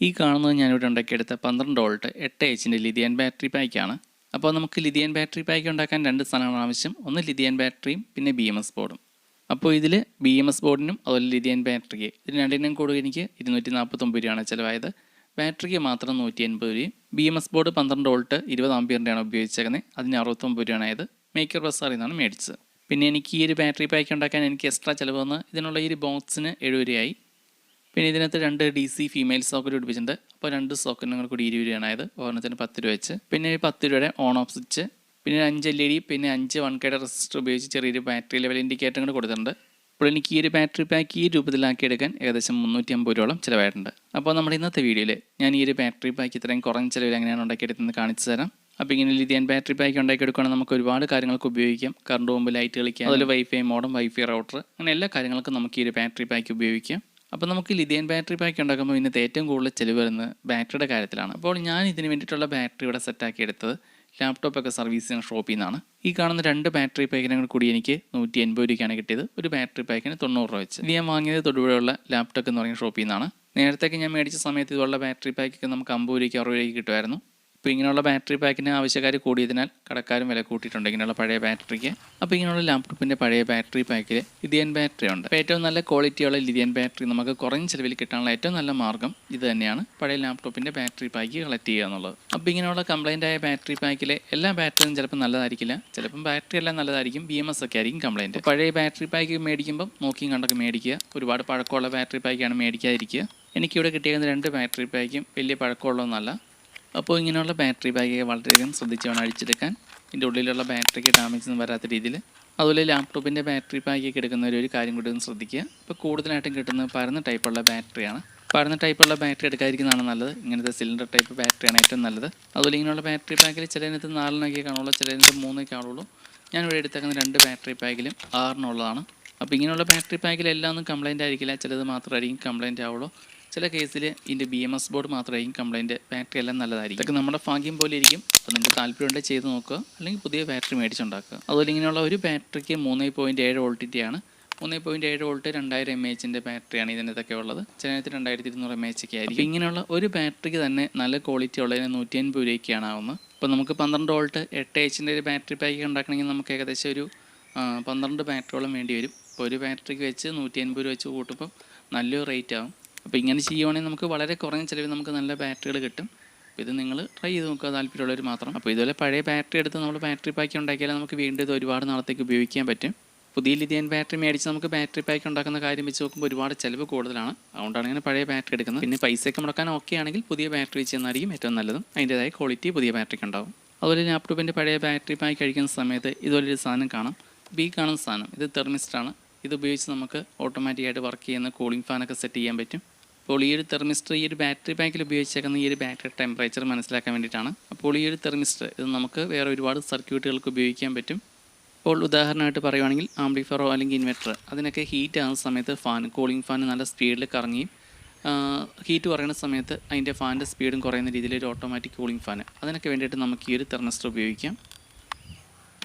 ഈ കാണുന്നത് ഞാനിവിടെ ഉണ്ടാക്കിയെടുത്ത പന്ത്രണ്ട് വോൾട്ട് എട്ട് എച്ചിന്റെ ലിഥിയൻ ബാറ്ററി പാക്കാണ് അപ്പോൾ നമുക്ക് ലിഥിയൻ ബാറ്ററി പാക്ക് ഉണ്ടാക്കാൻ രണ്ട് സാധനങ്ങൾ ആവശ്യം. ഒന്ന് ലിഥിയൻ ബാറ്ററിയും പിന്നെ ബി എം എസ് ബോർഡും. അപ്പോൾ ഇതിൽ ബി എം എസ് ബോർഡിനും അതുപോലെ ലിഥിയൻ ബാറ്ററിക്ക് ഇതിന് രണ്ടിനും കൂടെ എനിക്ക് ഇരുന്നൂറ്റി നാൽപ്പത്തൊമ്പത് രൂപയാണ് ചിലവായത്. ബാറ്ററിക്ക് മാത്രം നൂറ്റി എൺപത് രൂപയും ബി എം എസ് ബോർഡ് പന്ത്രണ്ട് വോൾട്ട് ഇരുപത് ആംബിയറിന്റെയാണ് ഉപയോഗിച്ചേക്കുന്നത്. അതിന് അറുപത്തൊമ്പത് രൂപയാണായത് മേക്കർ ബസാറിൽ നിന്നാണ് മേടിച്ചത്. പിന്നെ എനിക്ക് ഈ ഒരു ബാറ്ററി പാക്ക് ഉണ്ടാക്കാൻ എനിക്ക് എക്സ്ട്രാ ചിലവ് വന്ന് ഇതിനുള്ള ഈ ഒരു ബോക്സിന് എഴുപത് രൂപയായി. പിന്നെ ഇതിനകത്ത് രണ്ട് ഡി സി ഫീമെയിൽ സോക്കറ്റ് പിടിപ്പിച്ചിട്ടുണ്ട്. അപ്പോൾ രണ്ട് സോക്കറ്റ് സോക്കറ്റിനും കൂടി ഇരുപത് രൂപയാണ് ആയത്. ഒരെണ്ണത്തിന് പത്ത് രൂപ വെച്ച്. പിന്നെ ഒരു പത്ത് രൂപയുടെ ഓൺ ഓഫ് സ്വിച്ച് പിന്നെ അഞ്ച് എൽ ഇ ഡി പിന്നെ അഞ്ച് വൺ കെയുടെ റെസിസ്റ്റർ ഉപയോഗിച്ച് ചെറിയൊരു ബാറ്ററി ലെവൽ ഇൻഡിക്കേറ്റർ കൂടെ കൊടുത്തിട്ടുണ്ട്. അപ്പോൾ എനിക്ക് ഈ ഒരു ബാറ്ററി പാക്ക് ഈ രൂപത്തിലാക്കി എടുക്കാൻ ഏകദേശം മുന്നൂറ്റി അമ്പത് രൂപയോളം ചിലവായിട്ടുണ്ട്. അപ്പോൾ നമ്മുടെ ഇന്നത്തെ വീഡിയോയിൽ ഞാൻ ഈ ഒരു ബാറ്ററി പാക്ക് ഇത്രയും കുറഞ്ഞ ചിലവിൽ എങ്ങനെയാണ് ഉണ്ടാക്കിയെടുത്തെന്ന് കാണിച്ചു തരാം. അപ്പോൾ ഇങ്ങനെ ലിഥിയൻ ബാറ്ററി പാക്ക് ഉണ്ടാക്കിയെടുക്കുകയാണെങ്കിൽ നമുക്ക് ഒരുപാട് കാര്യങ്ങൾക്ക് ഉപയോഗിക്കാം. കറണ്ട് പോകുമ്പോൾ ലൈറ്റ് കളിക്കാം അതുപോലെ വൈഫൈ മോഡം വൈഫൈ റൗട്ടർ അങ്ങനെ എല്ലാ കാര്യങ്ങൾക്കും നമുക്ക് ഈ ഒരു ബാറ്ററി പാക്ക് ഉപയോഗിക്കാം. അപ്പോൾ നമുക്ക് ലിഥിയൻ ബാറ്ററി പാക്ക് ഉണ്ടാക്കുമ്പോൾ ഇന്നത്തെ ഏറ്റവും കൂടുതൽ ചിലവ് വരുന്നത് ബാറ്ററിയുടെ കാര്യത്തിലാണ്. അപ്പോൾ ഞാൻ ഇതിന് വേണ്ടിയിട്ടുള്ള ബാറ്ററി ഇവിടെ സെറ്റാക്കി എടുത്തത് ലാപ്ടോപ്പൊക്കെ സർവീസ് ചെയ്യുന്ന ഷോപ്പിൽ നിന്നാണ്. ഈ കാണുന്ന രണ്ട് ബാറ്ററി പാക്കിനും കൂടി എനിക്ക് നൂറ്റി എൺപത് രൂപയ്ക്കാണ് കിട്ടിയത്. ഒരു ബാറ്ററി പാക്കിന് തൊണ്ണൂറ് രൂപ വെച്ച്. ഇത് ഞാൻ വാങ്ങിയത് തൊടുപുഴയുള്ള ലാപ്ടോപ്പ് എന്ന് പറയുന്ന ഷോപ്പിൽ നിന്നാണ്. നേരത്തേക്ക് ഞാൻ മേടിച്ച സമയത്ത് ഇതുള്ള ബാറ്ററി പാക്കൊക്കെ നമുക്ക് അമ്പത് രൂപയ്ക്ക് അറുപത് രൂപയ്ക്ക് കിട്ടുമായിരുന്നു. ഇപ്പോൾ ഇങ്ങനെയുള്ള ബാറ്ററി പാക്കിന് ആവശ്യക്കാർ കൂടിയതിനാൽ കടക്കാരും വില കൂട്ടിയിട്ടുണ്ട് ഇങ്ങനെയുള്ള പഴയ ബാറ്ററിക്ക്. അപ്പോൾ ഇങ്ങനെയുള്ള ലാപ്ടോപ്പിന്റെ പഴയ ബാറ്ററി പാക്കിൽ ലിഥിയൻ ബാറ്ററി ഉണ്ട്. ഏറ്റവും നല്ല ക്വാളിറ്റിയുള്ള ലിഥിയൻ ബാറ്ററി നമുക്ക് കുറഞ്ഞ ചിലവിൽ കിട്ടാനുള്ള ഏറ്റവും നല്ല മാർഗം ഇത് തന്നെയാണ്. പഴയ ലാപ്ടോപ്പിന്റെ ബാറ്ററി പാക്ക് കളക്ട് ചെയ്യുക എന്നുള്ളത്. അപ്പോൾ ഇങ്ങനെയുള്ള കംപ്ലൈന്റ് ആയ ബാറ്ററി പാക്കിലെ എല്ലാ ബാറ്ററിയും ചിലപ്പോൾ നല്ലതായിരിക്കില്ല. ചിലപ്പം ബാറ്ററി എല്ലാം നല്ലതായിരിക്കും. ബി എം എസ് ഒക്കെ ആയിരിക്കും കംപ്ലൈന്റ് പഴയ ബാറ്ററി പാക്ക് മേടിക്കുമ്പോൾ നോക്കിയും കണ്ടൊക്കെ മേടിക്കുക. ഒരുപാട് പഴക്കമുള്ള ബാറ്ററി പാക്കാണ് മേടിക്കാതിരിക്കുക. എനിക്കിവിടെ കിട്ടിയിരുന്ന രണ്ട് ബാറ്ററി പാക്കും വലിയ പഴക്കമുള്ളതൊന്നല്ല അപ്പോൾ ഇങ്ങനെയുള്ള ബാറ്ററി ബാഗൊക്കെ വളരെയധികം ശ്രദ്ധിച്ച് വേണം അഴിച്ചെടുക്കാൻ ഇതിന്റെ ഉള്ളിലുള്ള ബാറ്ററിക്ക് ഡാമേജ് ഒന്നും വരാത്ത രീതിയിൽ. അതുപോലെ ലാപ്ടോപ്പിന്റെ ബാറ്ററി പാക്കൊക്കെ എടുക്കുന്നവർ ഒരു കാര്യം കൂടി ഒന്ന് ശ്രദ്ധിക്കുക. ഇപ്പോൾ കൂടുതലായിട്ടും കിട്ടുന്നത് പരന്ന ടൈപ്പുള്ള ബാറ്ററിയാണ് പരന്ന ടൈപ്പുള്ള ബാറ്ററി എടുക്കാതിരിക്കുന്നതാണ് നല്ലത്. ഇങ്ങനത്തെ സിലിണ്ടർ ടൈപ്പ് ബാറ്ററിയാണ് ഏറ്റവും നല്ലത്. അതുപോലെ ഇങ്ങനെയുള്ള ബാറ്ററി പാക്കിൽ ചിലതിനകത്ത് നാലിനൊക്കെ കാണുള്ളൂ ചിലതിനകത്ത് മൂന്നൊക്കെ ഞാൻ ഇവിടെ എടുത്തേക്കുന്ന രണ്ട് ബാറ്ററി പാക്കിലും ആറിനുള്ളതാണ് അപ്പോൾ ഇങ്ങനെയുള്ള ബാറ്ററി പാക്കിലെല്ലാം ഒന്നും കംപ്ലൈന്റ് ആയിരിക്കില്ല. ചിലത് മാത്രമായിരിക്കും കംപ്ലൈന്റ് ആവുള്ളൂ. ചില കേസിൽ ഇതിന്റെ ബി എം എസ് ബോർഡ് മാത്രമായിരിക്കും കംപ്ലൈന്റ് ബാറ്ററി എല്ലാം നല്ലതായിരിക്കും. ഇതൊക്കെ നമ്മുടെ ഭാഗ്യം പോലെ ഇരിക്കും. അപ്പോൾ നിങ്ങൾക്ക് താല്പര്യമുണ്ടെങ്കിൽ ചെയ്ത് നോക്കുക. അല്ലെങ്കിൽ പുതിയ ബാറ്ററി മേടിച്ചുണ്ടാക്കുക. അതുപോലെ ഇങ്ങനെയുള്ള ഒരു ബാറ്ററിക്ക് മൂന്ന് പോയിന്റ് ഏഴ് വോൾട്ടിന്റെയാണ് മൂന്ന് പോയിന്റ് ഏഴ് വോൾട്ട് രണ്ടായിരം എം എച്ചിന്റെ ബാറ്ററിയാണ് ഇതിനകത്തൊക്കെ ഉള്ളത്. ചിലതിനകത്ത് രണ്ടായിരത്തി ഇരുന്നൂറ് എം എച്ച് ഒക്കെ ആയിരിക്കും. ഇങ്ങനെയുള്ള ഒരു ബാറ്ററിക്ക് തന്നെ നല്ല ക്വാളിറ്റി ഉള്ളതിന് നൂറ്റി അൻപത് രൂപയ്ക്കാണ് ആവുന്നത്. ഇപ്പോൾ നമുക്ക് പന്ത്രണ്ട് വോൾട്ട് എട്ട് എച്ചിന്റെ ഒരു ബാറ്ററി പാക്ക് ഉണ്ടാക്കണമെങ്കിൽ നമുക്ക് ഏകദേശം ഒരു പന്ത്രണ്ട് ബാറ്ററിയോളം വേണ്ടി വരും. ഇപ്പോൾ ഒരു ബാറ്ററിക്ക് വെച്ച് നൂറ്റി അൻപത് രൂപ വെച്ച് കൂട്ടുമ്പോൾ നല്ലൊരു റേറ്റ് ആവും. അപ്പോൾ ഇങ്ങനെ ചെയ്യുവാണെങ്കിൽ നമുക്ക് വളരെ കുറഞ്ഞ ചിലവിൽ നമുക്ക് നല്ല ബാറ്ററികൾ കിട്ടും. ഇത് നിങ്ങൾ ട്രൈ ചെയ്ത് നോക്കുക താല്പര്യമുള്ളവർ മാത്രം. അപ്പോൾ ഇതുപോലെ പഴയ ബാറ്ററി എടുത്ത് നമ്മൾ ബാറ്ററി പാക്ക് ഉണ്ടാക്കിയാൽ നമുക്ക് വീണ്ടും ഇത് ഒരുപാട് നാളത്തേക്ക് ഉപയോഗിക്കാൻ പറ്റും. പുതിയ ലിഥിയൻ ബാറ്ററി മേടിച്ച് നമുക്ക് ബാറ്ററി പാക്ക് ഉണ്ടാക്കുന്ന കാര്യം വെച്ച് നോക്കുമ്പോൾ ഒരുപാട് ചിലവ് കൂടുതലാണ്. അതുകൊണ്ടാണ് ഇങ്ങനെ പഴയ ബാറ്ററി എടുക്കുന്നത്. പിന്നെ പൈസയൊക്കെ മുടക്കാൻ ഓക്കെ ആണെങ്കിൽ പുതിയ ബാറ്ററി വെച്ച് തന്നായിരിക്കും ഏറ്റവും നല്ലതും. അതിന്റെതായ ക്വാളിറ്റി പുതിയ ബാറ്ററിക്ക് ഉണ്ടാവും. അതുപോലെ ലാപ്ടോപ്പിന്റെ പഴയ ബാറ്ററി പാക്ക് കഴിക്കുന്ന സമയത്ത് ഇതുപോലെ ഒരു സാധനം കാണാം. ബി കാണുന്ന സാധനം. ഇത് തെർമിസ്റ്റാണ് ഇത് ഉപയോഗിച്ച് നമുക്ക് ഓട്ടോമാറ്റിക്കായിട്ട് വർക്ക് ചെയ്യുന്ന കൂളിംഗ് ഫാനൊക്കെ സെറ്റ് ചെയ്യാൻ പറ്റും. അപ്പോൾ ഈ ഒരു തെർമിസ്റ്റർ ഈ ഒരു ബാറ്ററി പാക്കിൽ ഉപയോഗിച്ചേക്കുന്ന ഈ ഒരു ബാറ്ററി ടെമ്പറേച്ചർ മനസ്സിലാക്കാൻ വേണ്ടിയിട്ടാണ്. അപ്പോൾ ഈ ഒരു തെർമിസ്റ്റർ ഇത് നമുക്ക് വേറെ ഒരുപാട് സർക്യൂട്ടുകൾക്ക് ഉപയോഗിക്കാൻ പറ്റും. ഇപ്പോൾ ഉദാഹരണമായിട്ട് പറയുവാണെങ്കിൽ ആംപ്ലിഫയറോ അല്ലെങ്കിൽ ഇൻവെർട്ടർ അതിനൊക്കെ ഹീറ്റ് ആകുന്ന സമയത്ത് ഫാൻ കൂളിംഗ് ഫാൻ നല്ല സ്പീഡിൽ കറങ്ങി ഹീറ്റ് കുറയുന്ന സമയത്ത് അതിന്റെ ഫാനിന്റെ സ്പീഡും കുറയുന്ന രീതിയിൽ ഒരു ഓട്ടോമാറ്റിക് കൂളിംഗ് ഫാൻ. അതിനൊക്കെ വേണ്ടിയിട്ട് നമുക്ക് ഈ ഒരു തെർമിസ്റ്റർ ഉപയോഗിക്കാം.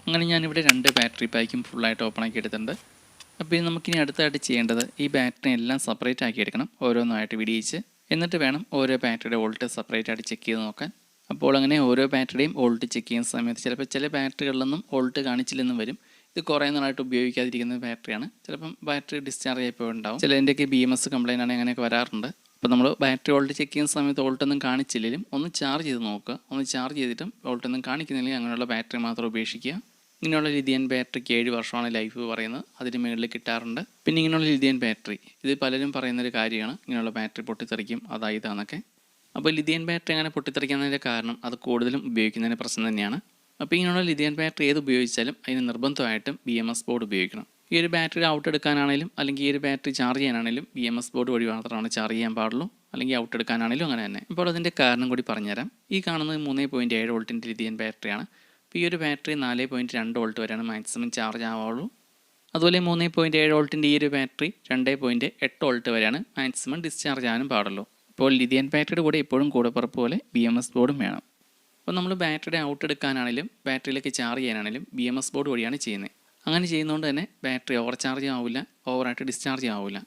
അങ്ങനെ ഞാനിവിടെ രണ്ട് ബാറ്ററി പാക്കും ഫുള്ളായിട്ട് ഓപ്പൺ ആക്കി എടുത്തിട്ടുണ്ട്. അപ്പോൾ ഇത് നമുക്കിനി അടുത്തായിട്ട് ചെയ്യേണ്ടത് ഈ ബാറ്ററി എല്ലാം സെപ്പറേറ്റ് ആക്കി എടുക്കണം ഓരോന്നായിട്ട് വിടിയിച്ച്. എന്നിട്ട് വേണം ഓരോ ബാറ്ററിയുടെ വോൾട്ട് സെപ്പറേറ്റ് ആയിട്ട് ചെക്ക് ചെയ്ത് നോക്കാൻ. അപ്പോൾ അങ്ങനെ ഓരോ ബാറ്ററിയും വോൾട്ട് ചെക്ക് ചെയ്യുന്ന സമയത്ത് ചിലപ്പോൾ ചില ബാറ്ററികളിലൊന്നും വോൾട്ട് കാണിച്ചില്ലെന്നും വരും. ഇത് കുറേ നാളായിട്ട് ഉപയോഗിക്കാതിരിക്കുന്ന ബാറ്ററിയാണ്. ചിലപ്പം ബാറ്ററി ഡിസ്ചാർജ് ആയിപ്പോയിട്ടുണ്ടാവും. ചിലതിന്റെയൊക്കെ ബി എം എസ് കംപ്ലൈന്റ് ആണെങ്കിൽ അങ്ങനെയൊക്കെ വരാറുണ്ട്. അപ്പോൾ നമ്മൾ ബാറ്ററി വോൾട്ട് ചെക്ക് ചെയ്യുന്ന സമയത്ത് വോൾട്ടൊന്നും കാണിച്ചില്ലെങ്കിലും ഒന്ന് ചാർജ് ചെയ്ത് നോക്കുക. ഒന്ന് ചാർജ് ചെയ്തിട്ടും വോൾട്ടൊന്നും കാണിക്കുന്നില്ലെങ്കിൽ അങ്ങനെയുള്ള ബാറ്ററി മാത്രം ഉപേക്ഷിക്കുക. ഇങ്ങനെയുള്ള ലിഥിയൻ ബാറ്ററിക്ക് ഏഴ് വർഷമാണ് ലൈഫ് പറയുന്നത്. അതിന് മുകളിൽ കിട്ടാറുണ്ട്. പിന്നെ ഇങ്ങനെയുള്ള ലിഥിയൻ ബാറ്ററി ഇത് പലരും പറയുന്നൊരു കാര്യമാണ്. ഇങ്ങനെയുള്ള ബാറ്ററി പൊട്ടിത്തെറിക്കും. അതായതാണെന്നൊക്കെ അപ്പോൾ ലിഥിയൻ ബാറ്ററി അങ്ങനെ പൊട്ടിത്തെറിക്കുന്നതിന്റെ കാരണം അത് കൂടുതലും ഉപയോഗിക്കുന്നതിന് പ്രശ്നം തന്നെയാണ്. അപ്പോൾ ഇങ്ങനെയുള്ള ലിഥിയൻ ബാറ്ററി ഏത് ഉപയോഗിച്ചാലും അതിന് നിർബന്ധമായിട്ടും ബി എം എസ് ബോർഡ് ഉപയോഗിക്കണം. ഈ ഒരു ബാറ്ററി ഔട്ട് എടുക്കാനാണെങ്കിലും അല്ലെങ്കിൽ ഈ ഒരു ബാറ്ററി ചാർജ് ചെയ്യാനാണെങ്കിലും ബി എം എസ് ബോർഡ് വഴി മാത്രമാണ് ചാർജ് ചെയ്യാൻ പാടുള്ളൂ. അല്ലെങ്കിൽ ഔട്ട് എടുക്കാനാണെങ്കിലും അങ്ങനെ തന്നെ. ഇപ്പോൾ അതിന്റെ കാരണം കൂടി പറഞ്ഞുതരാം. ഈ കാണുന്നത് മൂന്ന് പോയിന്റ് ഏഴ് വോൾട്ടിന്റെ ലിഥിയൻ ബാറ്ററിയാണ് അപ്പോൾ ഈ ഒരു ബാറ്ററി നാല് പോയിന്റ് രണ്ട് വോൾട്ട് വരെയാണ് മാക്സിമം ചാർജ് ആവുള്ളൂ. അതുപോലെ മൂന്ന് പോയിന്റ് ഏഴ് വോൾട്ടിന്റെ ഈ ഒരു ബാറ്ററി രണ്ട് പോയിന്റ് എട്ട് വോൾട്ട് വരെയാണ് മാക്സിമം ഡിസ്ചാർജ് ആകാനും പാടുള്ളൂ. അപ്പോൾ ലിഥിയൻ ബാറ്ററിയുടെ കൂടെ എപ്പോഴും കൂടപ്പുറപ്പ് പോലെ ബി എം എസ് ബോർഡും വേണം. അപ്പോൾ നമ്മൾ ബാറ്ററിയുടെ ഔട്ട് എടുക്കാനാണെങ്കിലും ബാറ്ററിയിലേക്ക് ചാർജ് ചെയ്യാനാണെങ്കിലും ബി എം എസ് ബോർഡ് വഴിയാണ് ചെയ്യുന്നത്. അങ്ങനെ ചെയ്യുന്നതുകൊണ്ട് തന്നെ ബാറ്ററി ഓവർ ചാർജ് ആവില്ല ഓവറായിട്ട് ഡിസ്ചാർജ് ആവില്ല.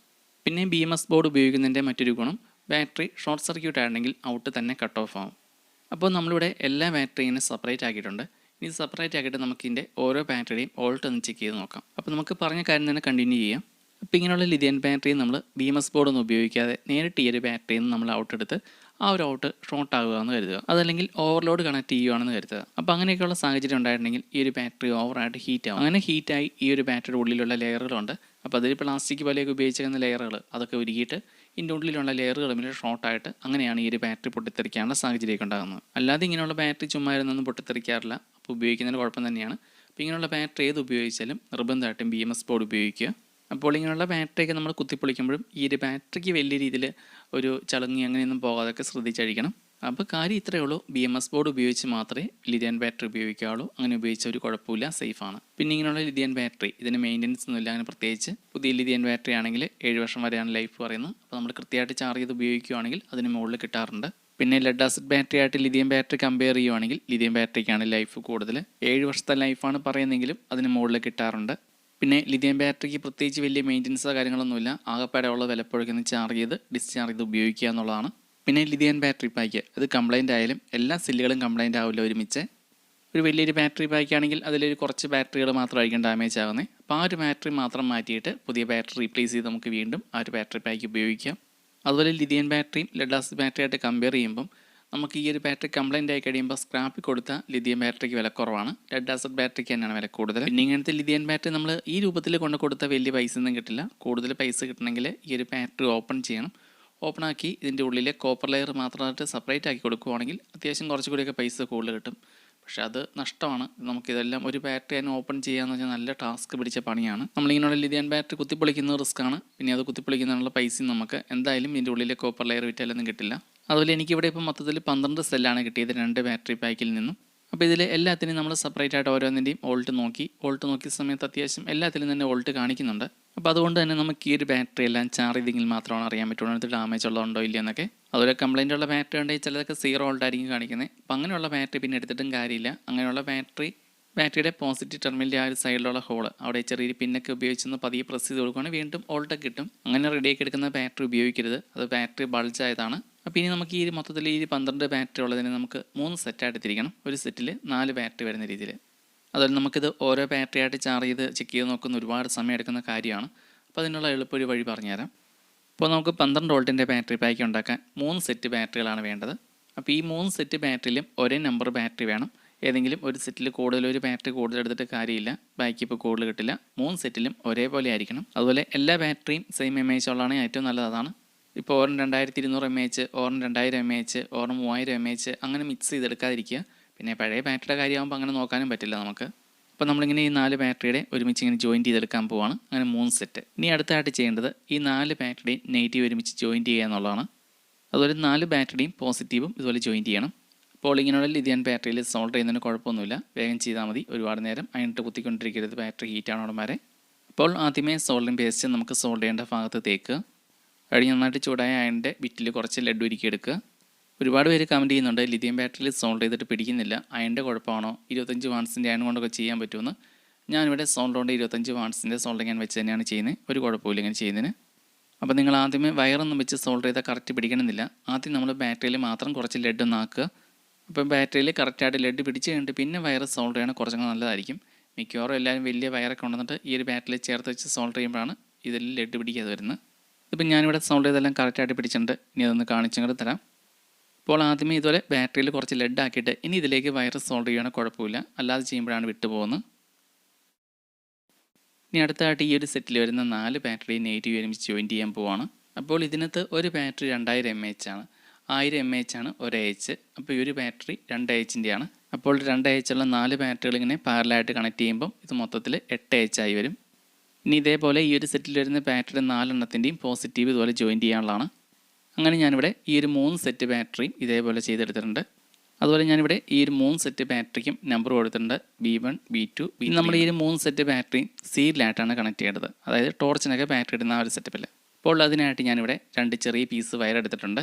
പിന്നെ ബി എം എസ് ബോർഡ് ഉപയോഗിക്കുന്നതിന്റെ മറ്റൊരു ഗുണം ബാറ്ററി ഷോർട്ട് സർക്യൂട്ട് ആണെങ്കിൽ ഔട്ട് തന്നെ കട്ട് ഓഫ് ആവും. അപ്പോൾ നമ്മളിവിടെ എല്ലാ ബാറ്ററിയും സെപ്പറേറ്റ് ആക്കിയിട്ടുണ്ട്. ഇനി സെപ്പറേറ്റ് ആക്കിയിട്ട് നമുക്ക് ഇതിന്റെ ഓരോ ബാറ്ററിയും ഓൾട്ട് ഒന്ന് ചെക്ക് ചെയ്ത് നോക്കാം. അപ്പോൾ നമുക്ക് പറഞ്ഞ കാര്യം തന്നെ കണ്ടിന്യൂ ചെയ്യാം. അപ്പോൾ ഇങ്ങനെയുള്ള ലിഥിയൻ ബാറ്ററി നമ്മൾ ബി എം എസ് ബോർഡൊന്നും ഉപയോഗിക്കാതെ നേരിട്ട് ഈ ഒരു ബാറ്ററിയിൽ നിന്ന് നമ്മൾ ഔട്ട് എടുത്ത് ആ ഒരു ഔട്ട് ഷോർട്ട് ആകുക എന്ന് കരുതുക. അതല്ലെങ്കിൽ ഓവർലോഡ് കണക്ട് ചെയ്യുകയാണെന്ന് കരുതുക. അപ്പോൾ അങ്ങനെയൊക്കെയുള്ള സാഹചര്യം ഉണ്ടായിട്ടുണ്ടെങ്കിൽ ഈ ഒരു ബാറ്ററി ഓവറായിട്ട് ഹീറ്റ് ആവും. അങ്ങനെ ഹീറ്റായി ഈ ഒരു ബാറ്ററിയുടെ ഉള്ളിലുള്ള ലെയറുകളുണ്ട് അപ്പോൾ അതിൽ പ്ലാസ്റ്റിക് പോലെയൊക്കെ ഉപയോഗിച്ചിരുന്ന ലെയറുകൾ അതൊക്കെ ഉരുകിയിട്ട് ഇതിന്റെ ഉള്ളിലുള്ള ലെയറുകൾ തമ്മിൽ ഷോർട്ടായിട്ട് അങ്ങനെയാണ് ഈ ഒരു ബാറ്ററി പൊട്ടിത്തെറിക്കാനുള്ള സാഹചര്യമൊക്കെ ഉണ്ടാകുന്നത്. അല്ലാതെ ഇങ്ങനെയുള്ള ബാറ്ററി ചുമ്മാ ഇരുന്നൊന്നും പൊട്ടിത്തെറിക്കാറില്ല. അപ്പോൾ ഉപയോഗിക്കുന്നതിന് കുഴപ്പം തന്നെയാണ്. അപ്പോൾ ഇങ്ങനെയുള്ള ബാറ്ററി ഏത് ഉപയോഗിച്ചാലും നിർബന്ധമായിട്ടും ബി എം എസ് ബോർഡ് ഉപയോഗിക്കുക. അപ്പോൾ ഇങ്ങനെയുള്ള ബാറ്ററിയൊക്കെ നമ്മൾ കുത്തിപ്പൊളിക്കുമ്പോഴും ഈ ഒരു ബാറ്ററിക്ക് വലിയ രീതിയിൽ ഒരു ചളങ്ങി അങ്ങനെയൊന്നും പോകാതൊക്കെ ശ്രദ്ധിച്ചഴിക്കണം അപ്പോൾ കാര്യം ഇത്രയേ ഉള്ളൂ. ബി എം എസ് ബോർഡ് ഉപയോഗിച്ച് മാത്രമേ ലിഥിയൻ ബാറ്ററി ഉപയോഗിക്കാവുള്ളൂ. അങ്ങനെ ഉപയോഗിച്ച ഒരു കുഴപ്പമില്ല. സേഫാണ് പിന്നെ ഇങ്ങനെയുള്ള ലിഥിയൻ ബാറ്ററി ഇതിന് മെയിന്റനൻസ് ഒന്നുമില്ല. അങ്ങനെ പ്രത്യേകിച്ച് പുതിയ ലിഥിയൻ ബാറ്ററി ആണെങ്കിൽ ഏഴ് വർഷം വരെയാണ് ലൈഫ് പറയുന്നത്. അപ്പോൾ നമ്മൾ കൃത്യമായിട്ട് ചാർജ് ചെയ്ത് ഉപയോഗിക്കുകയാണെങ്കിൽ അതിന് മുകളിൽ കിട്ടാറുണ്ട്. പിന്നെ ലെഡ് ആസിഡ് ബാറ്ററി ആയിട്ട് ലിഥിയം ബാറ്ററി കമ്പയർ ചെയ്യുവാണെങ്കിൽ ലിഥിയം ബാറ്ററിക്കാണ് ലൈഫ് കൂടുതൽ. ഏഴ് വർഷത്തെ ലൈഫാണ് പറയുന്നതെങ്കിലും അതിന് മുകളിൽ കിട്ടാറുണ്ട്. പിന്നെ ലിഥിയം ബാറ്ററിക്ക് പ്രത്യേകിച്ച് വലിയ മെയിന്റനൻസോ കാര്യങ്ങളൊന്നുമില്ല. ആകെപ്പാടെ ഉള്ള വിലപ്പോഴൊക്കെ ചാർജ് ചെയ്ത് ഡിസ്ചാർജ് ചെയ്ത് ഉപയോഗിക്കുക എന്നുള്ളതാണ്. പിന്നെ ലിഥിയൻ ബാറ്ററി പാക്ക്. അത് കംപ്ലൈന്റ് ആയാലും എല്ലാ സെല്ലുകളും കംപ്ലൈന്റ് ആവില്ല ഒരുമിച്ച്. ഒരു വലിയൊരു ബാറ്ററി പാക്ക് ആണെങ്കിൽ അതിലൊരു കുറച്ച് ബാറ്ററികൾ മാത്രമായിരിക്കും ഡാമേജ് ആകുന്നത് അപ്പോൾ ആ ഒരു ബാറ്ററി മാത്രം മാറ്റിയിട്ട് പുതിയ ബാറ്ററി റീപ്ലേസ് ചെയ്ത് നമുക്ക് വീണ്ടും ആ ഒരു ബാറ്ററി പാക്ക് ഉപയോഗിക്കാം. അതുപോലെ ലിഥിയൻ ബാറ്ററിയും ലെഡ് ആസിഡ് ബാറ്ററി ആയിട്ട് കമ്പയർ ചെയ്യുമ്പം നമുക്ക് ഈ ഒരു ബാറ്ററി കംപ്ലൈന്റ് ആയി കഴിയുമ്പോൾ സ്ക്രാപ്പ് കൊടുത്ത ലിഥിയം ബാറ്ററിക്ക് വില കുറവാണ്. ലെഡ് ആസിഡ് ബാറ്ററിക്ക് തന്നെയാണ് വില കൂടുതൽ പിന്നെ ഇങ്ങനത്തെ ലിഥിയൻ ബാറ്ററി നമ്മൾ ഈ രൂപത്തിൽ കൊണ്ട് കൊടുത്ത വലിയ പൈസ ഒന്നും കിട്ടില്ല. കൂടുതൽ പൈസ കിട്ടണമെങ്കിൽ ഈ ഒരു ബാറ്ററി ഓപ്പൺ ചെയ്യണം. ഓപ്പൺ ആക്കി ഇതിന്റെ ഉള്ളിലെ കോപ്പർ ലെയർ മാത്രമായിട്ട് സെപ്പറേറ്റ് ആക്കി കൊടുക്കുവാണെങ്കിൽ അത്യാവശ്യം കുറച്ചുകൂടിയൊക്കെ പൈസ കൂടുതൽ കിട്ടും. പക്ഷേ അത് നഷ്ടമാണ്. നമുക്കിതെല്ലാം ഒരു ബാറ്ററി തന്നെ ഓപ്പൺ ചെയ്യാന്ന് വെച്ചാൽ നല്ല ടാസ്ക് പിടിച്ച പണിയാണ്. നമ്മളിങ്ങനെയുള്ള ലിഥിയൻ ബാറ്ററി കുത്തിപ്പൊളിക്കുന്ന റിസ്ക്കാണ് പിന്നെ അത് കുത്തിപ്പൊളിക്കുന്നതിനുള്ള പൈസയും നമുക്ക് എന്തായാലും ഇതിന്റെ ഉള്ളിലെ കോപ്പർ ലെയർ വിറ്റാലൊന്നും കിട്ടില്ല. അതുപോലെ എനിക്കിവിടെ ഇപ്പോൾ മൊത്തത്തിൽ പന്ത്രണ്ട് സെല്ലാണ് കിട്ടിയത് രണ്ട് ബാറ്ററി പാക്കിൽ നിന്നും. അപ്പോൾ ഇതിൽ എല്ലാത്തിനും നമ്മൾ സെപ്പറേറ്റ് ആയിട്ട് ഓരോന്നിന്റെയും ഓൾട്ട് നോക്കി. ഓൾട്ട് നോക്കിയ സമയത്ത് അത്യാവശ്യം എല്ലാത്തിലും തന്നെ ഓൾട്ട് കാണിക്കുന്നുണ്ട്. അപ്പോൾ അതുകൊണ്ട് തന്നെ നമുക്ക് ഈ ഒരു ബാറ്ററി എല്ലാം ചാർജ് ചെയ്തെങ്കിൽ മാത്രമാണ് അറിയാൻ പറ്റുള്ളൂ. അതിനകത്ത് ഡാമേജ് ഉള്ളതുണ്ടോ ഇല്ല എന്നൊക്കെ. അതുപോലെ കംപ്ലൈന്റ് ഉള്ള ബാറ്ററി ഉണ്ടെങ്കിൽ ചിലതൊക്കെ സീറോ ഓൾട്ടായിരിക്കും കാണിക്കുന്നത്. അപ്പോൾ അങ്ങനെയുള്ള ബാറ്ററി പിന്നെ എടുത്തിട്ടും കാര്യമില്ല. അങ്ങനെയുള്ള ബാറ്ററി ബാറ്ററിയുടെ പോസിറ്റീവ് ടെർമിനലിന്റെ ആ ഒരു സൈഡിലുള്ള ഹോൾ അവിടെ ചെറിയൊരു പിന്നൊക്കെ ഉപയോഗിച്ചൊന്ന് പതിയെ പ്രസ് ചെയ്ത് കൊടുക്കുകയാണെങ്കിൽ വീണ്ടും ഓൾട്ടൊക്കെ കിട്ടും. അങ്ങനെ റെഡിയാക്കി എടുക്കുന്ന ബാറ്ററി ഉപയോഗിക്കരുത്. അത് ബാറ്ററി ബൾജ് ആയതാണ്. അപ്പോൾ ഇനി നമുക്ക് ഈ മൊത്തത്തിൽ ഈ പന്ത്രണ്ട് ബാറ്ററി ഉള്ളതിന് നമുക്ക് മൂന്ന് സെറ്റായിട്ട് തിരിക്കണം. ഒരു സെറ്റിൽ നാല് ബാറ്ററി വരുന്ന രീതിയിൽ അതുപോലെ നമുക്കിത് ഓരോ ബാറ്ററി ആയിട്ട് ചാർജ് ചെയ്ത് ചെക്ക് ചെയ്ത് നോക്കുന്ന ഒരുപാട് സമയം എടുക്കുന്ന കാര്യമാണ്. അപ്പോൾ അതിനുള്ള എളുപ്പമൊരു വഴി പറഞ്ഞുതരാം. അപ്പോൾ നമുക്ക് പന്ത്രണ്ട് വോൾട്ടിന്റെ ബാറ്ററി പാക്ക് ഉണ്ടാക്കാൻ മൂന്ന് സെറ്റ് ബാറ്ററികളാണ് വേണ്ടത്. അപ്പോൾ ഈ മൂന്ന് സെറ്റ് ബാറ്ററിയിലും ഒരേ നമ്പർ ബാറ്ററി വേണം. ഏതെങ്കിലും ഒരു സെറ്റിൽ കൂടുതൽ ഒരു ബാറ്ററി കൂടുതൽ എടുത്തിട്ട് കാര്യമില്ല. ബാക്കി ഇപ്പോൾ കൂടുതൽ കിട്ടില്ല. മൂന്ന് സെറ്റിലും ഒരേപോലെ ആയിരിക്കണം. അതുപോലെ എല്ലാ ബാറ്ററിയും സെയിം എം എച്ച് ഉള്ളതാണ് ഏറ്റവും നല്ലത്. അതാണ് ഇപ്പോൾ ഓരോ രണ്ടായിരത്തി ഇരുന്നൂറ് എം എച്ച് ഓരോ രണ്ടായിരം എം എച്ച് ഓരോ മൂവായിരം എം എച്ച് അങ്ങനെ മിക്സ് ചെയ്തെടുക്കാതിരിക്കുക. പിന്നെ പഴയ ബാറ്ററിയുടെ കാര്യമാകുമ്പോൾ അങ്ങനെ നോക്കാനും പറ്റില്ല നമുക്ക്. അപ്പോൾ നമ്മളിങ്ങനെ ഈ നാല് ബാറ്ററിയുടെ ഒരുമിച്ച് ഇങ്ങനെ ജോയിന്റ് ചെയ്തെടുക്കാൻ പോവാണ്. അങ്ങനെ മൂന്ന് സെറ്റ് ഇനി അടുത്തായിട്ട് ചെയ്യേണ്ടത് ഈ നാല് ബാറ്ററിയും നെഗറ്റീവ് ഒരുമിച്ച് ജോയിന്റ് ചെയ്യുക എന്നുള്ളതാണ്. അതുപോലെ നാല് ബാറ്ററിയും പോസിറ്റീവും ഇതുപോലെ ജോയിന്റ് ചെയ്യണം. അപ്പോൾ ഇത് ലിഥിയൻ ബാറ്ററിയിൽ സോൾഡ് ചെയ്യുന്നതിന് കുഴപ്പമൊന്നുമില്ല. വേഗം ചെയ്താൽ മതി. ഒരുപാട് നേരം അതിനിട്ട് കുത്തിക്കൊണ്ടിരിക്കരുത്. ബാറ്ററി ഹീറ്റാണ് ഉടമാരെ അപ്പോൾ ആദ്യമേ സോൾഡിങ് പേസ്റ്റ് നമുക്ക് സോൾഡ് ചെയ്യേണ്ട ഭാഗത്ത് തേക്കുക കഴിഞ്ഞ് നന്നായിട്ട് ചൂടായ അയണിന്റെ ബിറ്റിൽ കുറച്ച് ലഡ്ഡു ഉരുക്കി എടുക്കുക. ഒരുപാട് പേര് കമന്റ് ചെയ്യുന്നുണ്ട് ലിഥിയം ബാറ്ററിയിൽ സോൾഡ് ചെയ്തിട്ട് പിടിക്കുന്നില്ല. അയണിന്റെ കുഴപ്പമാണോ? ഇരുപത്തഞ്ച് വാൺസിന്റെ അയൺ കൊണ്ടൊക്കെ ചെയ്യാൻ പറ്റുമെന്ന് ഞാനിവിടെ സോൾഡ് കൊണ്ട് ഇരുപത്തഞ്ച് വാൺസിന്റെ സോൾഡ് ഞാൻ വെച്ച് തന്നെയാണ് ചെയ്യുന്നത്. ഒരു കുഴപ്പമില്ല ഇങ്ങനെ ചെയ്യുന്നതിന്. അപ്പോൾ നിങ്ങൾ ആദ്യമേ വയറൊന്നും വെച്ച് സോൾഡ് ചെയ്താൽ കറക്റ്റ് പിടിക്കണമെന്നില്ല. ആദ്യം നമ്മൾ ബാറ്ററിയിൽ മാത്രം കുറച്ച് ലെഡ് അപ്പോൾ ബാറ്ററിയിൽ കറക്റ്റായിട്ട് ലെഡ് പിടിച്ച് കഴിഞ്ഞിട്ട് പിന്നെ വയർ സോൾഡർ ചെയ്യണം കുറച്ചും കൂടെ നല്ലതായിരിക്കും. മിക്കവാറും എല്ലാവരും വലിയ വയറൊക്കെ കൊണ്ടുവന്നിട്ട് ഈ ഒരു ബാറ്ററിയിൽ ചേർത്ത് വെച്ച് സോൾഡ് ചെയ്യുമ്പോഴാണ് ഇതിൽ ലെഡ് പിടിക്കാതെ വരുന്നത്. ഇപ്പം ഞാനിവിടെ സോൾഡ് ചെയ്തെല്ലാം കറക്റ്റായിട്ട് പിടിച്ചിട്ടുണ്ട്. ഇനി അതൊന്ന് കാണിച്ചും കൂടെ തരാം. ഇപ്പോൾ ആദ്യമേ ഇതുപോലെ ബാറ്ററിയിൽ കുറച്ച് ലെഡ് ആക്കിയിട്ട് ഇനി ഇതിലേക്ക് വയർ സോൾഡ് ചെയ്യണമെങ്കിൽ കുഴപ്പമില്ല. അല്ലാതെ ചെയ്യുമ്പോഴാണ് വിട്ടുപോകുന്നത്. ഇനി അടുത്തായിട്ട് ഈ ഒരു സെറ്റിൽ വരുന്ന നാല് ബാറ്ററി നെഗറ്റീവ് ഒരുമിച്ച് ജോയിൻ ചെയ്യാൻ പോവാണ്. അപ്പോൾ ഇതിനകത്ത് ഒരു ബാറ്ററി രണ്ടായിരം എം എച്ച് ആണ്. ആയിരം എം എച്ച് ആണ് ഒരു എച്ച് അപ്പോൾ ഈ ഒരു ബാറ്ററി രണ്ട് എച്ചിന്റെയാണ് അപ്പോൾ രണ്ട് എച്ച് ഉള്ള നാല് ബാറ്ററികൾ ഇങ്ങനെ പാരലായിട്ട് കണക്ട് ചെയ്യുമ്പം ഇത് മൊത്തത്തിൽ എട്ട് എച്ച് ആയി വരും. ഇനി ഇതേപോലെ ഈ ഒരു സെറ്റിൽ വരുന്ന ബാറ്ററി നാലെണ്ണത്തിന്റെയും പോസിറ്റീവ് ഇതുപോലെ ജോയിൻ ചെയ്യാനുള്ളതാണ്. അങ്ങനെ ഞാനിവിടെ ഈ ഒരു മൂന്ന് സെറ്റ് ബാറ്ററിയും ഇതേപോലെ ചെയ്തെടുത്തിട്ടുണ്ട്. അതുപോലെ ഞാനിവിടെ ഈ ഒരു മൂന്ന് സെറ്റ് ബാറ്ററിക്കും നമ്പർ കൊടുത്തിട്ടുണ്ട്. B one B two B നമ്മൾ ഈ ഒരു മൂന്ന് സെറ്റ് ബാറ്ററിയും സീരിലായിട്ടാണ് കണക്ട് ചെയ്യേണ്ടത്. അതായത് ടോർച്ചിനൊക്കെ ബാറ്ററി ഇടുന്ന ആ ഒരു സെറ്റപ്പിൽ അപ്പോൾ അതിനായിട്ട് ഞാനിവിടെ രണ്ട് ചെറിയ പീസ് വയർ എടുത്തിട്ടുണ്ട്.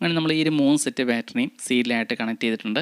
അങ്ങനെ നമ്മൾ ഈ ഒരു മൂന്ന് സെറ്റ് ബാറ്ററിയും സീരിയലായിട്ട് കണക്ട് ചെയ്തിട്ടുണ്ട്.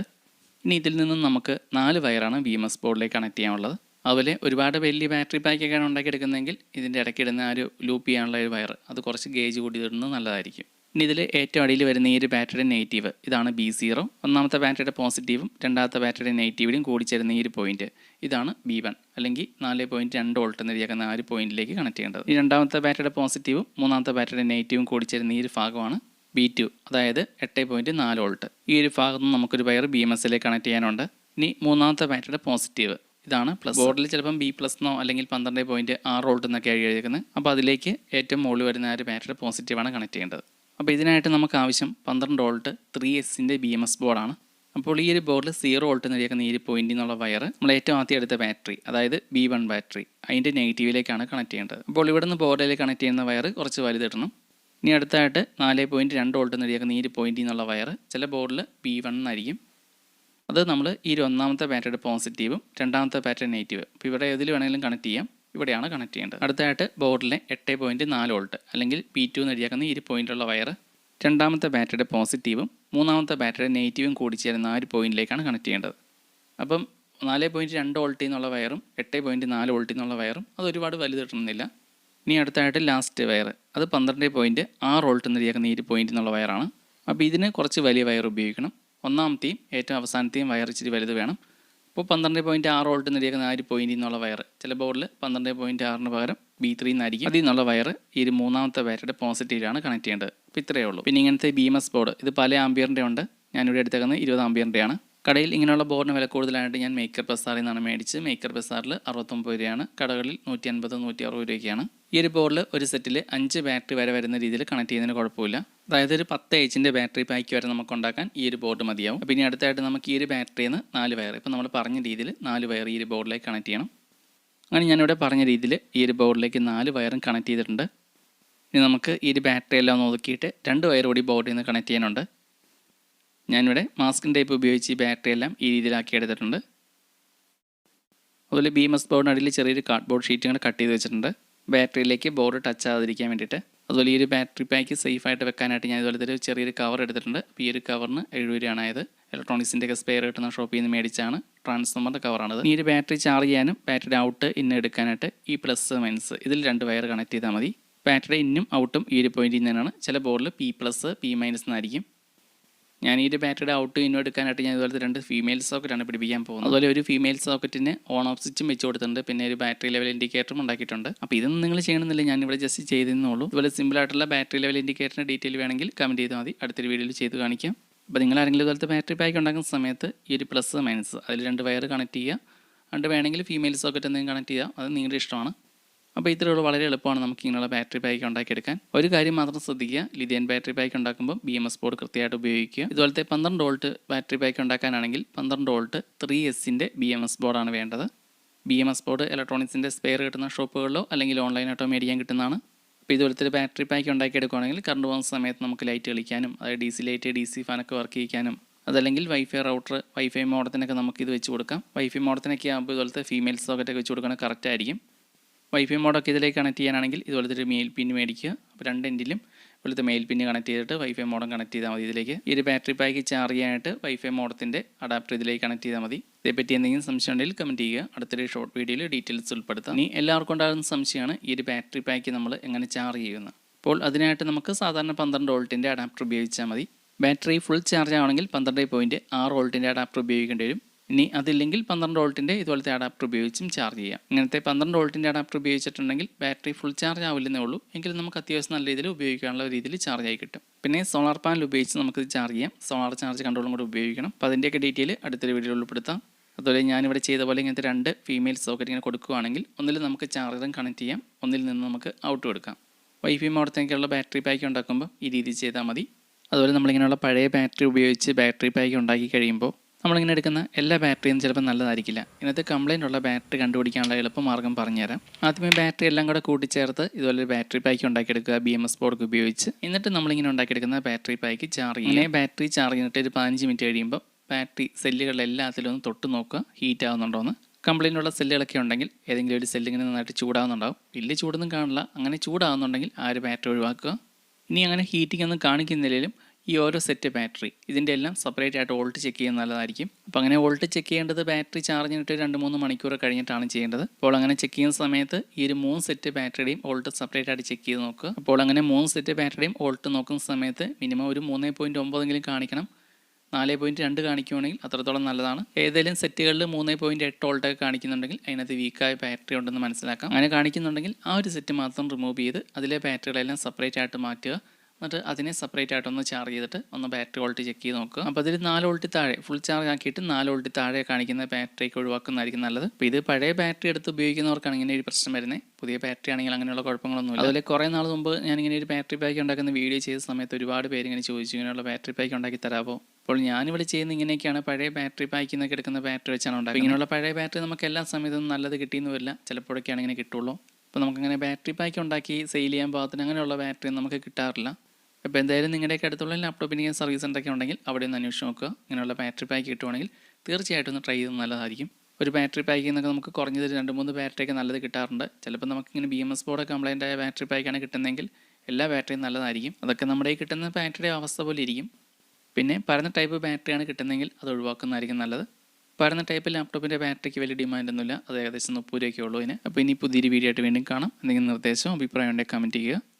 ഇനി ഇതിൽ നിന്നും നമുക്ക് നാല് വയറാണ് വി എം എസ് ബോർഡിലേക്ക് കണക്ട് ചെയ്യാനുള്ളത്. അതുപോലെ ഒരുപാട് വലിയ ബാറ്ററി പാക്കൊക്കെയാണ് ഉണ്ടാക്കിയെടുക്കുന്നതെങ്കിൽ ഇതിന്റെ ഇടയ്ക്ക് ഇടുന്ന ആ ഒരു ലൂപ്പ് ചെയ്യാനുള്ള ഒരു വയർ അത് കുറച്ച് ഗേജ് കൂടി ഇടുന്നത് നല്ലതായിരിക്കും. ഇനി ഇതിൽ ഏറ്റവും അടിയിൽ വരുന്ന ഈ ഒരു ബാറ്ററിയുടെ നെഗറ്റീവ് ഇതാണ് ബി സീറോ ഒന്നാമത്തെ ബാറ്ററിയുടെ പോസിറ്റീവും രണ്ടാമത്തെ ബാറ്ററിയുടെ നെഗറ്റീവിലും കൂടിച്ചേരുന്ന ഈ ഒരു പോയിന്റ് ഇതാണ് ബി വൺ അല്ലെങ്കിൽ നാല് പോയിന്റ് രണ്ട് വോൾട്ട് എന്ന് എഴുതിയേക്കുന്ന ആ ഒരു പോയിന്റിലേക്ക് കണക്ട് ചെയ്യേണ്ടത്. ഈ രണ്ടാമത്തെ ബാറ്ററിയുടെ പോസിറ്റീവും മൂന്നാമത്തെ ബാറ്ററിയുടെ നെഗറ്റീവും കൂടി ചേരുന്ന ഈ ഒരു ഭാഗമാണ് ബി ടു അതായത് എട്ട് പോയിന്റ് നാല് വോൾട്ട്. ഈ ഒരു ഭാഗത്ത് നിന്ന് നമുക്കൊരു വയർ ബി എം എസിലേക്ക് കണക്ട് ചെയ്യാനുണ്ട്. ഇനി മൂന്നാമത്തെ ബാറ്ററിയുടെ പോസിറ്റീവ് ഇതാണ് പ്ലസ് ബോർഡിൽ ചിലപ്പം ബി പ്ലസ് എന്നോ അല്ലെങ്കിൽ പന്ത്രണ്ട് പോയിന്റ് ആറ് വോൾട്ട് എന്നൊക്കെ എഴുതിയിരിക്കുന്നത് അപ്പോൾ അതിലേക്ക് ഏറ്റവും മുകളിൽ വരുന്ന ഒരു ബാറ്ററി പോസിറ്റീവാണ് കണക്ട് ചെയ്യേണ്ടത്. അപ്പോൾ ഇതിനായിട്ട് നമുക്ക് ആവശ്യം പന്ത്രണ്ട് വോൾട്ട് ത്രീ എസിന്റെ ബി എം എസ് ബോർഡാണ് അപ്പോൾ ഈ ഒരു ബോർഡിൽ സീറോ വോൾട്ട് എന്ന് എഴുതിയിരിക്കുന്ന ഈ ഒരു പോയിന്റിൽ നിന്നുള്ള വയർ നമ്മൾ ഏറ്റവും ആദ്യം എടുത്ത ബാറ്ററി അതായത് ബി വൺ ബാറ്ററി അതിന്റെ നെഗറ്റീവിലേക്കാണ് കണക്ട് ചെയ്യേണ്ടത്. അപ്പോൾ ഇവിടെ നിന്ന് ബോർഡിലേക്ക് കണക്ട് ചെയ്യുന്ന വയർ കുറച്ച് വലുതിടണം ഇനി അടുത്തായിട്ട് നാല് പോയിന്റ് രണ്ട് വോൾട്ട് എന്ന് നീര് പോയിന്റിൽ നിന്നുള്ള വയർ ചില ബോർഡിൽ പി വൺ എന്നായിരിക്കും അത് നമ്മൾ ഈ ഒരു ഒന്നാമത്തെ ബാറ്ററിയുടെ പോസിറ്റീവും രണ്ടാമത്തെ ബാറ്ററി നെഗറ്റീവ് അപ്പോൾ ഇവിടെ ഏതിൽ വേണമെങ്കിലും കണക്ട് ചെയ്യാം. ഇവിടെയാണ് കണക്ട് ചെയ്യേണ്ടത്. അടുത്തായിട്ട് ബോർഡിലെ എട്ട് പോയിന്റ് നാല് വോൾട്ട് അല്ലെങ്കിൽ പി ടു എന്ന് എഴുതിയേക്കുന്ന ഈ ഒരു പോയിന്റുള്ള വയർ രണ്ടാമത്തെ ബാറ്ററിയുടെ പോസിറ്റീവും മൂന്നാമത്തെ ബാറ്ററിയുടെ നെഗറ്റീവും കൂടി ചേരുന്ന ആ ഒരു പോയിന്റിലേക്കാണ് കണക്ട് ചെയ്യേണ്ടത്. അപ്പം നാല് പോയിന്റ് രണ്ട് വോൾട്ടിൽ നിന്നുള്ള വയറും എട്ട് പോയിന്റ് നാല് വോൾട്ടിൽ നിന്നുള്ള വയറും അത് ഒരുപാട് വലുത് ഇനി അടുത്തായിട്ട് ലാസ്റ്റ് വയർ അത് പന്ത്രണ്ട് പോയിന്റ് ആറ് വോൾട്ട് എന്ന് രീതിയാക്കുന്ന ഈ ഒരു എന്നുള്ള വയറാണ് അപ്പോൾ ഇതിന് കുറച്ച് വലിയ വയർ ഉപയോഗിക്കണം. ഒന്നാമത്തെയും ഏറ്റവും അവസാനത്തെയും വയർ ഇച്ചിരി വലുത് വേണം. ഇപ്പോൾ പന്ത്രണ്ട് പോയിന്റ് ആറ് വോൾട്ട് നിരക്കുന്ന ആ ഒരു പോയിന്റിൽ നിന്നുള്ള വയർ ചില ബോർഡിൽ പന്ത്രണ്ട് പോയിന്റ് ആറിന് പകരം ബി ത്രീ എന്നായിരിക്കും അതിൽ നിന്നുള്ള വയർ ഈ ഒരു മൂന്നാമത്തെ വയറുടെ പോസിറ്റീവിലാണ് കണക്ട് ചെയ്യേണ്ടത്. അപ്പോൾ ഇത്രയേ ഉള്ളൂ. പിന്നെ ഇങ്ങനത്തെ ബി എം എസ് ബോർഡ് ഇത് പല ആംബിയറിന്റെ ഉണ്ട്. ഞാനിവിടെ എടുത്തേക്കുന്നത് ഇരുപത് ആംബിയറിന്റെയാണ് കടയിൽ ഇങ്ങനെയുള്ള ബോർഡിന് വില കൂടുതലായിട്ട് ഞാൻ മേക്കർ ബസാറിൽ നിന്നാണ് മേടിച്ച് മേക്കർ ബസാറിൽ അറുപത്തൊമ്പത് രൂപയാണ്. കടകളിൽ നൂറ്റി അൻപത് നൂറ്റി അറുപത് രൂപയ്ക്കാണ്. ഈ ഒരു ബോർഡിൽ ഒരു സെറ്റിൽ അഞ്ച് ബാറ്ററി വരെ വരുന്ന രീതിയിൽ കണക്ട് ചെയ്യുന്നതിന് കുഴപ്പമില്ല. അതായത് ഒരു പത്ത് എച്ചിന്റെ ബാറ്ററി പാക്ക് വരെ നമുക്ക് ഉണ്ടാക്കാൻ ഈ ഒരു ബോർഡ് മതിയാവും. അപ്പോൾ ഇനി അടുത്തായിട്ട് നമുക്ക് ഈ ഒരു ബാറ്ററിയിൽ നിന്ന് നാല് വയർ ഇപ്പോൾ നമ്മൾ പറഞ്ഞ രീതിയിൽ നാല് വയർ ഈ ഒരു ബോർഡിലേക്ക് കണക്ട് ചെയ്യണം. അങ്ങനെ ഞാനിവിടെ പറഞ്ഞ രീതിയിൽ ഈ ഒരു ബോർഡിലേക്ക് നാല് വയറും കണക്ട് ചെയ്തിട്ടുണ്ട്. ഇനി നമുക്ക് ഈ ഒരു ബാറ്ററി എല്ലാം നോക്കിയിട്ട് രണ്ട് വയർ കൂടി ബോർഡിൽ നിന്ന് കണക്ട് ചെയ്യാനുണ്ട്. ഞാനിവിടെ മാസ്കിൻ ടൈപ്പ് ഉപയോഗിച്ച് ഈ ബാറ്ററി എല്ലാം ഈ രീതിയിലാക്കി എടുത്തിട്ടുണ്ട്. അതുപോലെ ബി എം എസ് ബോർഡിനടിയിൽ ചെറിയൊരു കാർഡ്ബോർഡ് ഷീറ്റ് കൂടെ കട്ട് ചെയ്ത് വെച്ചിട്ടുണ്ട്. ബാറ്ററിയിലേക്ക് ബോർഡ് ടച്ച് ആകാതിരിക്കാൻ വേണ്ടിയിട്ട്. അതുപോലെ ഈ ഒരു ബാറ്ററി പാക്ക് സേഫ് ആയിട്ട് വെക്കാനായിട്ട് ഞാൻ ഇതുപോലെ ഒരു ചെറിയൊരു കവർ എടുത്തിട്ടുണ്ട്. അപ്പോൾ ഈ ഒരു കവറിന് എഴുപത് രൂപയാണ് ആയത് ഇലക്ട്രോണിക്സിന്റെ ഒക്കെ സ്പെയർ കിട്ടുന്ന ഷോപ്പിൽ നിന്ന് മേടിച്ചാണ് ട്രാൻസ്ഫോമറിന്റെ കവറാണത് ഈ ഒരു ബാറ്ററി ചാർജ് ചെയ്യാനും ബാറ്ററി ഔട്ട് ഇന്ന് എടുക്കാനായിട്ട് ഈ പ്ലസ് മൈനസ് ഇതിൽ രണ്ട് വയർ കണക്ട് ചെയ്താൽ മതി. ബാറ്ററി ഇന്നും ഔട്ടും ഈ ഒരു പോയിന്റിൽ നിന്നാണ് ചില ബോർഡിൽ പി പ്ലസ് പി മൈനസ് എന്നായിരിക്കും. ഞാൻ ഈ ഒരു ബാറ്ററിയുടെ ഔട്ട് ഇന്നും എടുക്കാനായിട്ട് ഞാൻ ഇതുപോലത്തെ രണ്ട് ഫീമെയിൽ സോക്കറ്റാണ് പിടിപ്പിക്കാൻ പോകുന്നത്. അതുപോലെ ഒരു ഫീമെയിൽ സോക്കറ്റിന് ഓൺ ഓഫ് സ്വിച്ചും വെച്ച് കൊടുത്തിട്ടുണ്ട്. പിന്നെ ഒരു ബാറ്ററി ലെവൽ ഇൻഡിക്കേറ്ററും ഉണ്ടാക്കിയിട്ടുണ്ട്. അപ്പോൾ ഇതൊന്നും നിങ്ങൾ ചെയ്യണമെന്നില്ല. ഞാൻ ഇവിടെ ജസ്റ്റ് ചെയ്തെന്നുള്ളൂ ഇതുപോലെ സിമ്പിൾ ആയിട്ടുള്ള ബാറ്ററി ലെവൽ ഇൻഡിക്കേറ്ററിന്റെ ഡീറ്റെയിൽ വേണമെങ്കിൽ കമന്റ് ചെയ്താൽ മതി. അടുത്തൊരു വീഡിയോയിൽ ചെയ്ത് കാണിക്കാം. അപ്പോൾ നിങ്ങൾ ആരെങ്കിലും ഇതുപോലത്തെ ബാറ്ററി പാക്ക് ഉണ്ടാക്കുന്ന സമയത്ത് ഈ ഒരു പ്ലസ് മൈനസ് അതിൽ രണ്ട് വയർ കണക്ട് ചെയ്യുക. രണ്ട് വേണമെങ്കിൽ ഫീമെയിൽ സോക്കറ്റ് എന്തെങ്കിലും കണക്ട് ചെയ്യുക. അത് നിങ്ങളുടെ ഇഷ്ടമാണ്. അപ്പോൾ ഇത്രയുള്ള വളരെ എളുപ്പമാണ് നമുക്ക് ഇങ്ങനെയുള്ള ബാറ്ററി പാക്ക് ഉണ്ടാക്കിയെടുക്കാൻ ഒരു കാര്യം മാത്രം ശ്രദ്ധിക്കുക. ലിഥിയൻ ബാറ്ററി പാക്ക് ഉണ്ടാക്കുമ്പോൾ ബി എം എസ് ബോർഡ് കൃത്യമായിട്ട് ഉപയോഗിക്കുക. ഇതുപോലത്തെ പന്ത്രണ്ട് വോൾട്ട് ബാറ്ററി പാക്ക് ഉണ്ടാക്കാനാണെങ്കിൽ പന്ത്രണ്ട് വോൾട്ട് ത്രീ എസിന്റെ ബി എം എസ് ബോർഡാണ് വേണ്ടത്. ബി എം എസ് ബോർഡ് ഇലക്ട്രോണിക്സിന്റെ സ്പെയർ കിട്ടുന്ന ഷോപ്പുകളിലോ അല്ലെങ്കിൽ ഓൺലൈനായിട്ടോ മേടിക്കാൻ കിട്ടുന്നതാണ്. അപ്പോൾ ഇതുപോലത്തെ ഒരു ബാറ്ററി പാക്ക് ഉണ്ടാക്കിയെടുക്കുകയാണെങ്കിൽ കറണ്ട് പോകുന്ന സമയത്ത് നമുക്ക് ലൈറ്റ് കളിക്കാനും അതായത് D C light D C ഫാനൊക്കെ work ചെയ്യാനും അതല്ലെങ്കിൽ വൈഫൈ റൗട്ടർ വൈഫൈ മോഡത്തിനൊക്കെ നമുക്ക് ഇത് വെച്ച് കൊടുക്കാം. വൈഫൈ മോഡത്തിനൊക്കെ ആകുമ്പോൾ ഇതുപോലത്തെ ഫീമെയിൽ സോക്കറ്റൊക്കെ വെച്ച് കൊടുക്കുകയാണെങ്കിൽ കറക്റ്റ് ആയിരിക്കും. വൈഫൈ മോഡൊക്കെ ഇതിലേക്ക് കണക്ട് ചെയ്യാനാണെങ്കിൽ ഇതുപോലത്തെ ഒരു മെയിൽ പിൻ മേടിക്കുക. അപ്പോൾ രണ്ട് എൻഡിലും ഇതുപോലത്തെ മെയിൽ പിന്ന് കണക്ട് ചെയ്തിട്ട് വൈഫൈ മോഡം കണക്ട് ചെയ്താൽ മതി ഇതിലേക്ക്. ഈ ഒരു ബാറ്ററി പാക്ക് ചാർജ് ചെയ്യാനായിട്ട് വൈഫൈ മോഡത്തിന്റെ അഡാപ്റ്റർ ഇതിലേക്ക് കണക്ട് ചെയ്താൽ മതി. ഇതേപ്പറ്റി എന്തെങ്കിലും സംശയം ഉണ്ടെങ്കിൽ കമന്റ് ചെയ്യുക. അടുത്തൊരു ഷോർട്ട് വീഡിയോയിൽ ഡീറ്റെയിൽസ് ഉൾപ്പെടുത്താം. ഇനി എല്ലാവർക്കും ഉണ്ടാകുന്ന സംശയമാണ് ഈ ഒരു ബാറ്ററി പാക്ക് നമ്മൾ എങ്ങനെ ചാർജ് ചെയ്യുന്നത് അപ്പോൾ അതിനായിട്ട് നമുക്ക് സാധാരണ പന്ത്രണ്ട് വോൾട്ടിന്റെ അഡാപ്റ്റർ ഉപയോഗിച്ചാൽ മതി. ബാറ്ററി ഫുൾ ചാർജ് ആവണമെങ്കിൽ പന്ത്രണ്ട് പോയിന്റ് ആറ് വോൾട്ടിന്റെ അഡാപ്റ്റർ ഉപയോഗിക്കേണ്ടി വരും. ഇനി അതില്ലെങ്കിൽ പന്ത്രണ്ട് വോൾട്ടിന്റെ ഇതുപോലത്തെ അഡാപ്റ്റർ ഉപയോഗിച്ചും ചാർജ് ചെയ്യാം. ഇങ്ങനത്തെ പന്ത്രണ്ട് വോൾട്ടിന്റെ അഡാപ്റ്റർ ഉപയോഗിച്ചിട്ടുണ്ടെങ്കിൽ ബാറ്ററി ഫുൾ ചാർജ് ആവില്ലെന്നേ ഉള്ളൂ. എങ്കിലും നമുക്ക് അത്യാവശ്യം നല്ല രീതിയിൽ ഉപയോഗിക്കാനുള്ള രീതിയിൽ ചാർജ് ആയി കിട്ടും. പിന്നെ സോളാർ പാനൽ ഉപയോഗിച്ച് നമുക്കിത് ചാർജ് ചെയ്യാം. സോളാർ ചാർജ് കൺട്രോളും കൂടെ ഉപയോഗിക്കണം. അപ്പോൾ അതിന്റെയൊക്കെ ഡീറ്റെയിൽ അടുത്തൊരു വീഡിയോയിൽ ഉൾപ്പെടുത്താം. അതുപോലെ ഞാനിവിടെ ചെയ്ത പോലെ ഇങ്ങനത്തെ രണ്ട് ഫീമെയിൽ സോക്കറ്റ് ഇങ്ങനെ കൊടുക്കുകയാണെങ്കിൽ ഒന്നിൽ നമുക്ക് ചാർജറും കണക്ട് ചെയ്യാം. ഒന്നിൽ നിന്ന് നമുക്ക് ഔട്ട് കൊടുക്കാം. വൈഫൈ മോഡത്തേക്കുള്ള ബാറ്ററി പാക്ക് ഉണ്ടാക്കുമ്പോൾ ഈ രീതി ചെയ്താൽ മതി. അതുപോലെ നമ്മളിങ്ങനെയുള്ള പഴയ ബാറ്ററി ഉപയോഗിച്ച് ബാറ്ററി പാക്ക് ഉണ്ടാക്കി കഴിയുമ്പോൾ നമ്മളിങ്ങനെ എടുക്കുന്ന എല്ലാ ബാറ്ററിയും ചിലപ്പോൾ നല്ലതായിരിക്കില്ല. ഇന്നത്തെ കംപ്ലൈന്റ് ഉള്ള ബാറ്ററി കണ്ടുപിടിക്കാനുള്ള എളുപ്പമാർഗം പറഞ്ഞുതരാം. ആദ്യമേ ബാറ്ററി എല്ലാം കൂടെ കൂട്ടിച്ചേർത്ത് ഇതുപോലെ ബാറ്ററി പാക്ക് ഉണ്ടാക്കിയെടുക്കുക ബി എം എസ് ബോർഡ് ഉപയോഗിച്ച്. എന്നിട്ട് നമ്മളിങ്ങനെ ഉണ്ടാക്കിയെടുക്കുന്ന ബാറ്ററി പാക്ക് ചാർജ് ചെയ്യും ഇങ്ങനെ ബാറ്ററി ചാർജ് ചെയ്തിട്ട് ഒരു പതിനഞ്ച് മിനിറ്റ് കഴിയുമ്പോൾ ബാറ്ററി സെല്ലുകളിലെല്ലാത്തിലും ഒന്ന് തൊട്ട് നോക്കുക ഹീറ്റ് ആവുന്നുണ്ടോ എന്ന്. കംപ്ലൈന്റ് ഉള്ള സെല്ലുകളൊക്കെ ഉണ്ടെങ്കിൽ ഏതെങ്കിലും ഒരു സെല്ലിങ്ങനെ നന്നായിട്ട് ചൂടാവുന്നുണ്ടാവും. വലിയ ചൂടൊന്നും കാണില്ല. അങ്ങനെ ചൂടാവുന്നുണ്ടെങ്കിൽ ആ ഒരു ബാറ്ററി ഒഴിവാക്കുക. ഇനി അങ്ങനെ ഹീറ്റിംഗ് ഒന്നും കാണിക്കുന്നില്ലെങ്കിലും ഈ ഓരോ സെറ്റ് ബാറ്ററി. ഇതിന്റെ എല്ലാം സെപ്പറേറ്റ് ആയിട്ട് വോൾട്ട് ചെക്ക് ചെയ്യുന്ന നല്ലതായിരിക്കും. അപ്പോൾ അങ്ങനെ വോൾട്ട് ചെക്ക് ചെയ്യേണ്ടത് ബാറ്ററി ചാർജ് ചെയ്തിട്ട് രണ്ട് മൂന്ന് മണിക്കൂർ കഴിഞ്ഞിട്ടാണ് ചെയ്യേണ്ടത്. അപ്പോൾ അങ്ങനെ ചെക്ക് ചെയ്യുന്ന സമയത്ത് ഈ ഒരു മൂന്ന് സെറ്റ് ബാറ്ററിയുടെയും വോൾട്ട് സെപ്പറേറ്റ് ആയിട്ട് ചെക്ക് ചെയ്ത് നോക്കുക. അപ്പോൾ അങ്ങനെ മൂന്ന് സെറ്റ് ബാറ്ററിയും വോൾട്ട് നോക്കുന്ന സമയത്ത് മിനിമം ഒരു മൂന്ന് പോയിന്റ് ഒമ്പതെങ്കിലും കാണിക്കണം. നാല് പോയിന്റ് രണ്ട് കാണിക്കുകയാണെങ്കിൽ അത്രത്തോളം നല്ലതാണ്. ഏതെങ്കിലും സെറ്റുകളിൽ മൂന്ന് പോയിന്റ് എട്ട് വോൾട്ടൊക്കെ കാണിക്കുന്നുണ്ടെങ്കിൽ അതിനകത്ത് വീക്കായ ബാറ്ററി ഉണ്ടെന്ന് മനസ്സിലാക്കാം. അങ്ങനെ കാണിക്കുന്നുണ്ടെങ്കിൽ ആ ഒരു സെറ്റ് മാത്രം റിമൂവ് ചെയ്ത് അതിലെ ബാറ്ററികളെല്ലാം സെപ്പറേറ്റ് ആയിട്ട് മാറ്റുക. എന്നിട്ട് അതിനെ സെപ്പറേറ്റ് ആയിട്ടൊന്ന് ചാർജ് ചെയ്തിട്ട് ഒന്ന് ബാറ്ററി വോൾട്ട് ചെക്ക് ചെയ്ത് നോക്കുക. അപ്പോൾ അതിൽ നാല് വോൾട്ടി താഴെ ഫുൾ ചാർജ് ആക്കിയിട്ട് നാല് വോൾട്ടി താഴെ കാണിക്കുന്ന ബാറ്ററിക്ക് ഒഴിവാക്കുന്നതായിരിക്കും നല്ലത്. അപ്പോൾ ഇത് പഴയ ബാറ്ററി എടുത്ത് ഉപയോഗിക്കുന്നവർക്കാണ് ഇങ്ങനെ ഒരു പ്രശ്നം വരുന്നത് പുതിയ ബാറ്ററി ആണെങ്കിൽ അങ്ങനെയുള്ള കുഴപ്പങ്ങളൊന്നും ഇല്ല അതുപോലെ കുറേ നാൾ മുമ്പ് ഞാൻ ഇങ്ങനെ ഒരു ബാറ്ററി പാക്ക് ഉണ്ടാക്കുന്ന വീഡിയോ ചെയ്ത സമയത്ത് ഒരുപാട് പേര് ഇങ്ങനെ ചോദിച്ചു ഇങ്ങനെയുള്ള ബാറ്ററി പാക്ക് ഉണ്ടാക്കി തരാമോ അപ്പോൾ ഞാനിവിടെ ചെയ്യുന്ന ഇങ്ങനെയൊക്കെയാണ് പഴയ ബാറ്ററി പാക്കിൽ നിന്നൊക്കെ എടുക്കുന്ന ബാറ്ററി വെച്ചാണ് ഉണ്ടാക്കുന്നത്. ഇങ്ങനെയുള്ള പഴയ ബാറ്ററി നമുക്ക് എല്ലാ സമയത്തും നല്ലത് കിട്ടിയെന്ന് വരില്ല. ചിലപ്പോഴൊക്കെയാണ് ഇങ്ങനെ കിട്ടുള്ളൂ. അപ്പോൾ നമുക്കങ്ങനെ ബാറ്ററി പാക്ക് ഉണ്ടാക്കി സെയിൽ ചെയ്യാൻ പാകത്തിന് അങ്ങനെയുള്ള ബാറ്ററി നമുക്ക് കിട്ടാറില്ല. അപ്പോൾ എന്തായാലും നിങ്ങളുടെയൊക്കെ അടുത്തുള്ള ലാപ്ടോപ്പിന് സർവീസ് സെന്ററൊക്കെ ഉണ്ടെങ്കിൽ അവിടെ ഒന്ന് അന്വേഷിച്ച് നോക്കുക. ഇങ്ങനെയുള്ള ബാറ്ററി പാക്ക് കിട്ടുവാണെങ്കിൽ തീർച്ചയായിട്ടും ഒന്ന് ട്രൈ ചെയ്ത് നല്ലതായിരിക്കും. ഒരു ബാറ്ററി പാക്കിൽ നിന്നൊക്കെ നമുക്ക് കുറഞ്ഞത് രണ്ട് മൂന്ന് ബാറ്ററിയൊക്കെ നല്ലത് കിട്ടാറുണ്ട്. ചിലപ്പോൾ നമുക്കിങ്ങനെ B M S board complaint ആയ ബാറ്ററി പാക്കാണ് കിട്ടുന്നതെങ്കിൽ എല്ലാ ബാറ്ററിയും നല്ലതായിരിക്കും. അതൊക്കെ നമ്മുടെ കിട്ടുന്ന ബാറ്ററിയുടെ അവസ്ഥ പോലെ ഇരിക്കും. പിന്നെ പരന്ന ടൈപ്പ് ബാറ്ററിയാണ് കിട്ടുന്നതെങ്കിൽ അത് ഒഴിവാക്കുന്നതായിരിക്കും നല്ലത്. പരന്ന ടൈപ്പ് ലാപ്ടോപ്പിന്റെ ബാറ്ററിക്ക് വലിയ ഡിമാൻഡ് ഒന്നുമില്ല. അത് ഏകദേശം മുപ്പത് രൂപയൊക്കെ ഉള്ളൂ അതിന്. അപ്പോൾ ഇനി പുതിയൊരു വീഡിയോ ആയിട്ട് വീണ്ടും കാണാം. എന്തെങ്കിലും നിർദ്ദേശമോ അഭിപ്രായം ഉണ്ടെങ്കിൽ കമന്റ് ചെയ്യുക.